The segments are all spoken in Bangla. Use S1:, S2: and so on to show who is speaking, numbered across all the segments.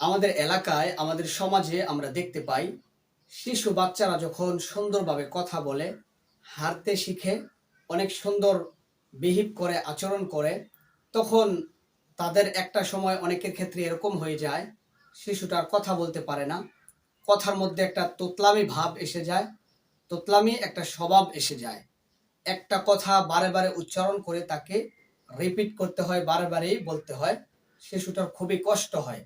S1: আমাদের এলাকায়, আমাদের সমাজে আমরা দেখতে পাই, শিশু বাচ্চারা যখন সুন্দরভাবে কথা বলে, হারতে শিখে, অনেক সুন্দর বিহিভ করে, আচরণ করে, তখন তাদের একটা সময় অনেকের ক্ষেত্রে এরকম হয়ে যায় শিশুটার কথা বলতে পারে না, কথার মধ্যে একটা তোতলামি ভাব এসে যায়, তোতলামি একটা স্বভাব এসে যায়। একটা কথা বারে বারে উচ্চারণ করে তাকে রিপিট করতে হয়, বারে বারেই বলতে হয়, শিশুটার খুবই কষ্ট হয়।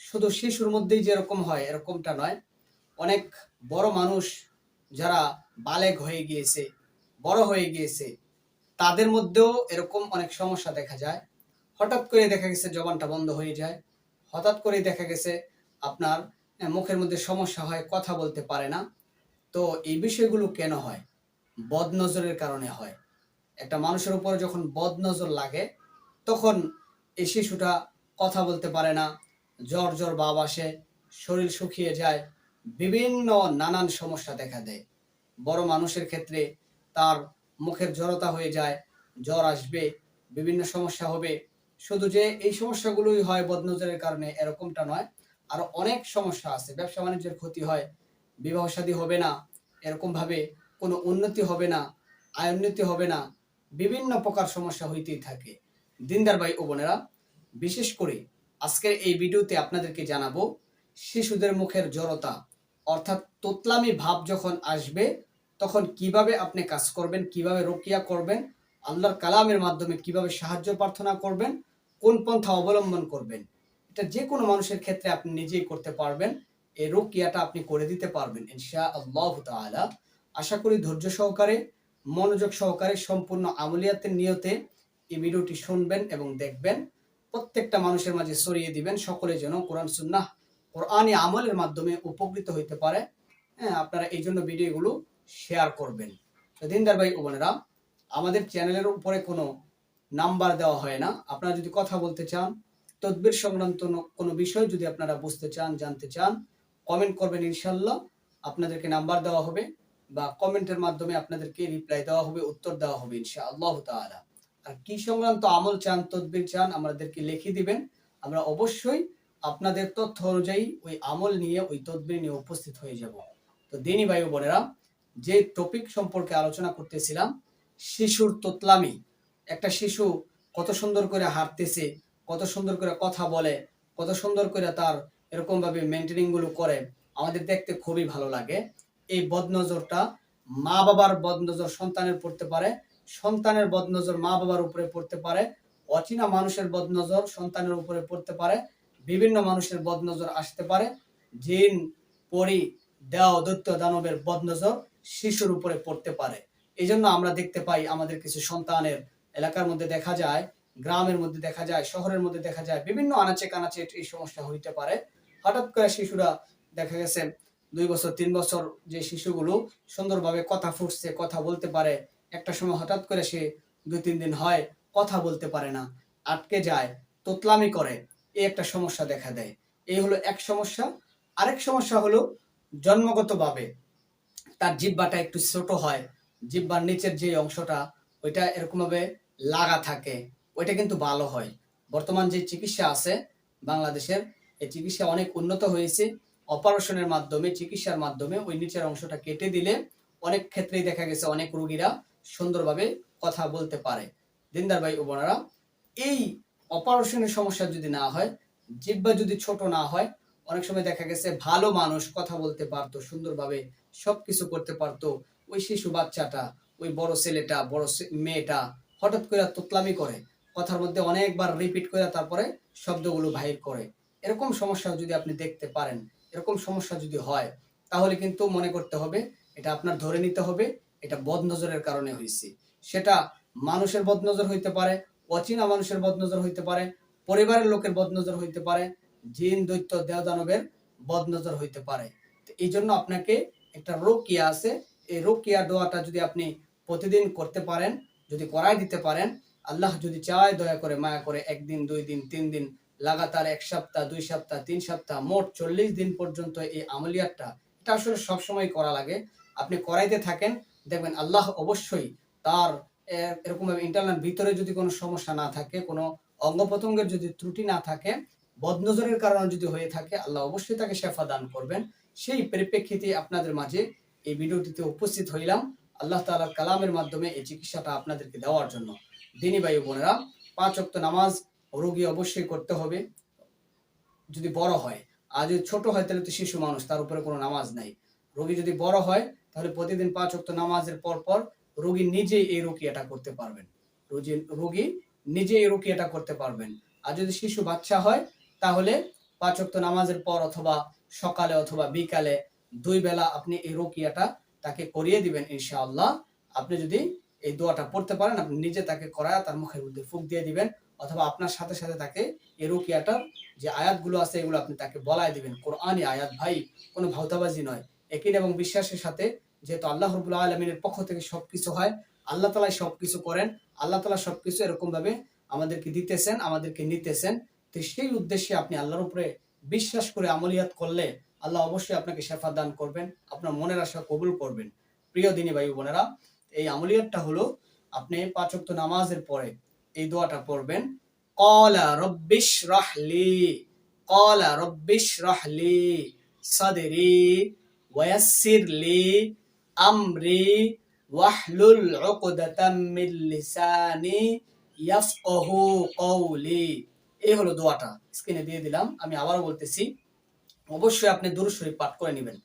S1: শুধু শিশুর মধ্যেই যেরকম হয়, এরকমটা নয়। অনেক বড় মানুষ যারা বালেগ হয়ে গিয়েছে, বড় হয়ে গিয়েছে, তাদের মধ্যেও এরকম অনেক সমস্যা দেখা যায়। হঠাৎ করে দেখা গেছে জবানটা বন্ধ হয়ে যায়। হঠাৎ করে দেখা গেছে আপনার মুখের মধ্যে সমস্যা হয়, কথা বলতে পারে না। তো এই বিষয়গুলো কেন হয়? বদনজরের কারণে হয়। একটা মানুষের উপরে যখন বদনজর লাগে, তখন এই শিশুটা কথা বলতে পারে না জ্বর জ্বর ভাব আসে, শরীর শুকিয়ে যায়, বিভিন্ন নানান সমস্যা দেখা দেয়। বড় মানুষের ক্ষেত্রে তার মুখের জড়তা হয়ে যায়, জ্বর আসবে, বিভিন্ন সমস্যা হবে। শুধু যে এই সমস্যাগুলোই হয় বদনজরের কারণে এরকমটা নয়, আর অনেক সমস্যা আছে। ব্যবসা বাণিজ্যের ক্ষতি হয়, বিবাহ শাদী হবে না এরকম ভাবে কোনো উন্নতি হবে না, আয় উন্নতি হবে না, বিভিন্ন প্রকার সমস্যা হইতেই থাকে। দিনদার ভাই ও বোনেরা, বিশেষ করে আজকের এই ভিডিওতে আপনাদেরকে জানাব, শিশুদের মুখের জড়তা, অর্থাৎ তোতলামি ভাব যখন আসবে, তখন কীভাবে আপনি কাজ করবেন, কীভাবে রোকিয়া করবেন, আল্লাহর কালামের মাধ্যমে কীভাবে সাহায্য প্রার্থনা করবেন, কোন পন্থা অবলম্বন করবেন, এটা যে কোনো মানুষের ক্ষেত্রে আপনি নিজেই করতে পারবেন, এই রোকিয়াটা আপনি করে দিতে পারবেন ইনশা আল্লাহ তাআলা। আশা করি ধৈর্য সহকারে, মনোযোগ সহকারে, সম্পূর্ণ আমলিয়াতের নিয়তে এই ভিডিওটি শুনবেন এবং দেখবেন। প্রত্যেকটা মানুষের মাঝে ছড়িয়ে দিবেন, সকলে যেন কোরআন, সুন্নাহ, কোরআনী আমলের মাধ্যমে উপকৃত হইতে পারে। হ্যাঁ আপনারা এই জন্য ভিডিওগুলো শেয়ার করবেন। দিনদার ভাই বোনেরা, আমাদের চ্যানেলের উপরে কোনো নাম্বার দেওয়া হয় না। আপনারা যদি কথা বলতে চান, তদবির সংক্রান্ত কোনো বিষয় যদি আপনারা বুঝতে চান, জানতে চান কমেন্ট করবেন ইনশাল্লাহ আপনাদেরকে নাম্বার দেওয়া হবে বা কমেন্টের মাধ্যমে আপনাদেরকে রিপ্লাই দেওয়া হবে, উত্তর দেওয়া হবে ইনশা আল্লাহ তাআলা। আর কি সংক্রান্ত আমল চান, তদবির চান, আমাদেরকে লিখে দিবেন। আমরা অবশ্যই আপনাদের তথ্য অনুযায়ী ওই আমল নিয়ে, ওই তদবির নিয়ে উপস্থিত হয়ে যাব। তো দিনী ভাই বোনেরা, যে টপিক সম্পর্কে আলোচনা করতেছিলাম, শিশুর তোতলামি, একটা শিশু কত সুন্দর করে হাঁটতেছে, কত সুন্দর করে কথা বলে, কত সুন্দর করে তার এরকম ভাবে মেনটেনিংগুলো করে, আমাদের দেখতে খুবই ভালো লাগে। এই বদনজরটা মা বাবার বদনজর সন্তানের পড়তে পারে সন্তানের বদনজর মা বাবার উপরে পড়তে পারে, অচেনা মানুষের বদনজর সন্তানের উপরে পড়তে পারে, বিভিন্ন মানুষের বদনজর আসতে পারে, জিন, পরি, দেও, দৈত্য, দানবের বদনজর শিশুর উপরে পড়তে পারে। এই জন্য আমরা দেখতে পাই আমাদের কিছু সন্তানের এলাকার মধ্যে দেখা যায়, গ্রামের মধ্যে দেখা যায়, শহরের মধ্যে দেখা যায়, বিভিন্ন আনাচে কানাচে এই সমস্যা হইতে পারে। হঠাৎ করে শিশুরা দেখা গেছে, দুই বছর, তিন বছর যে শিশুগুলো সুন্দরভাবে কথা ফুটছে, কথা বলতে পারে একটা সময় হঠাৎ করে সে দুই, তিন দিন হয়, কথা বলতে পারে না, আটকে যায়, তোতলামি করে, এই একটা সমস্যা দেখা দেয়। এই হলো এক সমস্যা। আরেক সমস্যা হলো জন্মগতভাবে তার জিব্বাটা একটু ছোট হয় জিব্বার নিচের যে অংশটা, ওইটা এরকম ভাবে লাগা থাকে, ওইটা কিন্তু ভালো হয়। বর্তমান যে চিকিৎসা আছে বাংলাদেশের, এই চিকিৎসা অনেক উন্নত হয়েছে। অপারেশনের মাধ্যমে, চিকিৎসার মাধ্যমে ওই নিচের অংশটা কেটে দিলে অনেক ক্ষেত্রেই দেখা গেছে অনেক রোগীরা সুন্দরভাবে কথা বলতে পারে। দিনদার ভাই ও বোনেরা, এই অপারেশনের সমস্যা যদি না হয়, জিব্বা যদি ছোট না হয়, অনেক সময় দেখা গেছে ভালো মানুষ কথা বলতে পারতো, সুন্দরভাবে সবকিছু করতে পারতো। ওই শিশু বাচ্চাটা, ওই বড় ছেলেটা, বড় মেয়েটা হঠাৎ করে তোতলামি করে, কথার মধ্যে অনেকবার রিপিট করে তারপরে শব্দগুলো বাহির করে। এরকম সমস্যা যদি আপনি দেখতে পারেন, এরকম সমস্যা যদি হয়, তাহলে কিন্তু মনে করতে হবে, এটা আপনার ধরে নিতে হবে এটা বদনজরের কারণে হয়েছে সেটা মানুষের বদনজর হইতে পারে, অচেনা মানুষের বদনজর হইতে পারে, পরিবারের লোকের বদনজর হইতে পারে, জিন, দৈত্য দেওদানবের বদনজর হইতে পারে। এই জন্য আপনাকে একটা রোকিয়া আছে। এই রোকিয়া দোয়াটা যদি আপনি প্রতিদিন করতে পারেন, যদি করাই দিতে পারেন, আল্লাহ যদি চায় দয়া করে মায়া করে একদিন, দুই দিন, তিন দিন, লাগাতার এক সপ্তাহ, দুই সপ্তাহ, তিন সপ্তাহ, মোট চল্লিশ দিন পর্যন্ত এই আমলিয়াতটা, এটা আসলে সবসময় করা লাগে। আপনি করাইতে থাকেন দেখবেন আল্লাহ অবশ্যই তার এরকম ইন্টারনাল ভিতরে যদি কোনো সমস্যা না থাকে, কোনো অঙ্গ প্রত্যঙ্গের যদি ত্রুটি না থাকে, বদনজরের কারণে যদি হয়ে থাকে, আল্লাহ অবশ্যই তাকে শেফা দান করবেন। সেই পরিপ্রেক্ষিতে আপনাদের মাঝে এই ভিডিওটিতে উপস্থিত হইলাম আল্লাহ তাআলার কালামের মাধ্যমে এই চিকিৎসাটা আপনাদেরকে দেওয়ার জন্য। দিনী ও বোনেরা, পাঁচ ওয়াক্ত নামাজ রোগী অবশ্যই করতে হবে। যদি বড় হয় আর যদি ছোট হয় তাহলে তো শিশু মানুষ, তার উপরে কোনো নামাজ নাই। রোগী যদি বড় হয় তাহলে প্রতিদিন পাঁচ ওয়াক্ত নামাজের পর পর রোগী নিজেই এই রুকিয়াটা করতে পারবেন। রোগী রোগী নিজেই এই রুকিয়াটা করতে পারবেন। আর যদি শিশু বাচ্চা হয়, তাহলে পাঁচ ওয়াক্ত নামাজের পর অথবা সকালে অথবা বিকালে দুই বেলা আপনি এই রুকিয়াটা তাকে করিয়ে দিবেন ইনশাআল্লাহ। আপনি যদি এই দোয়াটা পড়তে পারেন, আপনি নিজে তাকে করায় তার মুখের মধ্যে ফুক দিয়ে দিবেন অথবা আপনার সাথে সাথে তাকে এই রুকিয়াটার যে আয়াতগুলো আছে, এগুলো আপনি তাকে বলায় দিবেন। কোরআনই আয়াত ভাই, কোনো ভাওতাবাজি নয়। একিন এবং বিশ্বাসের সাথে যেহেতু আল্লাহ রবুল্লাহ আলমিনের পক্ষ থেকে সবকিছু হয়, আল্লাহ তালাই সবকিছু করেন, আল্লাহ তালা সবকিছু এরকম ভাবে আমাদেরকে দিতেছেন, আমাদেরকে নিতেছেন। তো সেই উদ্দেশ্যে আপনি আল্লাহর উপরে বিশ্বাস করে আমলিয়াত করলে আল্লাহ অবশ্যই আপনাকে শেফা দান করবেন, আপনার মনের আশা কবুল করবেন। প্রিয় দিনী ভাই বোনেরা, এই আমলিয়াতটা হলো আপনি পাঁচ ওয়াক্ত নামাজের পরে এই দোয়াটা পড়বেন, কলা রব্বিশ রাহলি, কলা রব্বিশ রাহলি সাদরি ওয়াসির লি আমরি ওয়াহলুল উকদাতাম মিন লিসানি ইয়াফকাহু কওলি এই হলো দোয়াটা। স্ক্রিনে দিয়ে দিলাম। আমি আবারও বলতেছি, অবশ্যই আপনি দুরু শরীফ পাঠ করে নেবেন।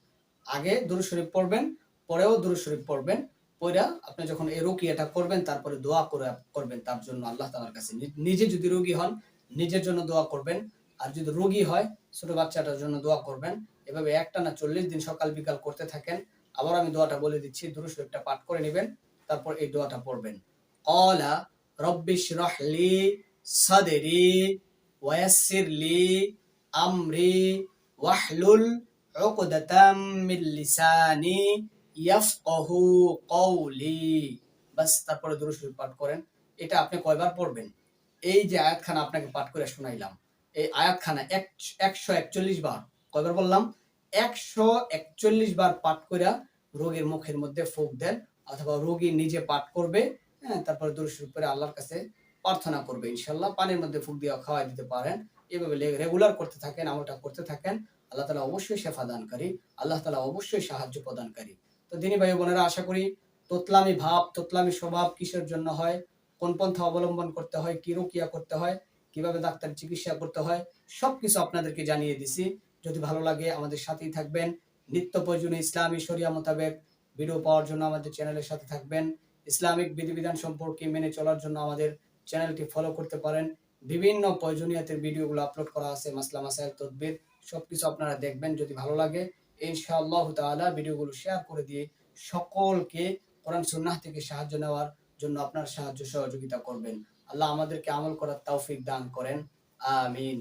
S1: আগে দুরূদ শরীফ পড়বেন, পরেও দুরূদ শরীফ পড়বেন পড়া আপনি যখন এই রুকিয়াটা করবেন, তারপরে দোয়া করে করবেন তার জন্য আল্লাহ তাআলার কাছে। নিজে যদি রোগী হন, নিজের জন্য দোয়া করবেন। আর যদি রোগী হয়, ছোট বাচ্চাটার জন্য দোয়া করবেন। এভাবে একটা না চল্লিশ দিন সকাল বিকাল করতে থাকেন আবার আমি দোয়াটা বলে দিচ্ছি দুরূদ শরীফটা পাঠ করে নেবেন, তারপর এই দোয়াটা পড়বেন। কলা রব্বিশ রহলি সাদরি ওয়াসির লি আমরি ওয়াহলুল উকদাতাম মিন লিসানি ইয়াফকাহু কওলি। বাস, তারপরে দুরূদ শরীফ পাঠ করেন। এটা আপনি কয়বার পড়বেন? এই যে আয়াতখানা আপনাকে পাঠ করে শোনাইলাম, এই আয়াতখানা এক- একশো একচল্লিশ বার। কয়বার বললাম একশো একচল্লিশ বার পাঠ করে রোগীর মুখের মধ্যে ফুক দেন, অথবা রোগী নিজে পাঠ করবে হ্যাঁ তারপরে শরীফ করে আল্লাহর কাছে প্রার্থনা করবে, ইনশাল্লাহ পানির মধ্যে ফুক দিয়ে খাওয়াই দিতে পারেন। এভাবে রেগুলার করতে থাকেন, আমলটা করতে থাকেন, আল্লাহ তালা অবশ্যই শেফা দানকারী, আল্লাহ তালা অবশ্যই সাহায্য প্রদানকারী। তো দিনী ভাই বোনেরা, আশা করি তোতলামি ভাব, তোতলামি স্বভাব কিসের জন্য হয়, কোন পন্থা অবলম্বন করতে হয়, কি রুকিয়া করতে হয়, কীভাবে ডাক্তার চিকিৎসা করতে হয়, সবকিছু আপনাদেরকে জানিয়ে দিছি। যদি ভালো লাগে আমাদের সাথেই থাকবেন। নিত্য প্রয়োজনীয় ইসলামী শরিয়া মোতাবেক ভিডিও পাওয়ার জন্য আমাদের চ্যানেলের সাথে থাকবেন। ইসলামিক বিধিবিধান সম্পর্কে মেনে চলার জন্য আমাদের চ্যানেলটি ফলো করতে পারেন। বিভিন্ন প্রয়োজনীয়তের ভিডিওগুলো আপলোড করা আছে, মাসলা মাসাইল তদবির, সবকিছু আপনারা দেখবেন যদি ভালো লাগে। ইনশাআল্লাহ তাআলা ভিডিওগুলো শেয়ার করে দিয়ে সকলকে কোরআন সুন্নাহ থেকে সাহায্য নেওয়ার জন্য আপনার সাহায্য সহযোগিতা করবেন। আল্লাহ আমাদেরকে আমল করার তৌফিক দান করেন। আমিন।